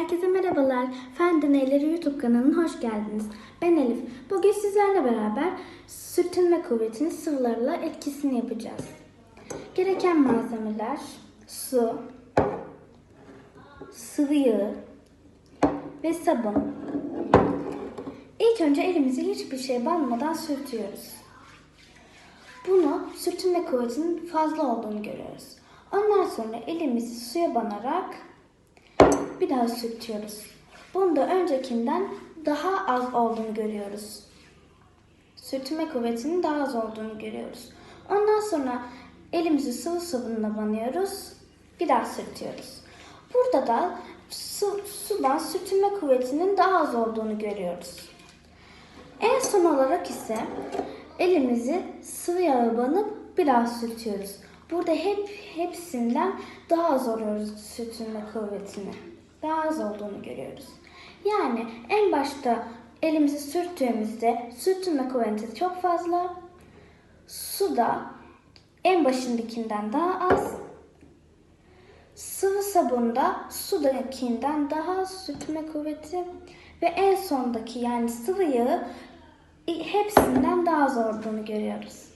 Herkese merhabalar. Fen Deneyleri YouTube kanalına hoş geldiniz. Ben Elif. Bugün sizlerle beraber sürtünme kuvvetini sıvılarla etkisini yapacağız. Gereken malzemeler su, sıvı yağ ve sabun. İlk önce elimizi hiçbir şey banmadan sürtüyoruz. Bunu sürtünme kuvvetinin fazla olduğunu görüyoruz. Ondan sonra elimizi suya banarak bir daha sürtüyoruz. Bunda öncekinden daha az olduğunu görüyoruz. Sürtünme kuvvetinin daha az olduğunu görüyoruz. Ondan sonra elimizi sıvı sabunla banıyoruz. Bir daha sürtüyoruz. Burada da su, sudan sürtünme kuvvetinin daha az olduğunu görüyoruz. En son olarak ise elimizi sıvı yağa banıp biraz sürtüyoruz. Burada hep hepsinden daha az oluyoruz sürtünme kuvvetini. Daha az olduğunu görüyoruz. Yani en başta elimizi sürttüğümüzde sürtünme kuvveti çok fazla. Su da en başındakinden daha az. Sıvı sabunda sudakinden daha az sürtünme kuvveti ve en sondaki yani sıvı yağı hepsinden daha az olduğunu görüyoruz.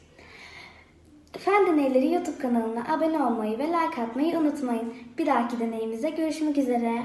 Fen Deneyleri YouTube kanalına abone olmayı ve like atmayı unutmayın. Bir dahaki deneyimize görüşmek üzere.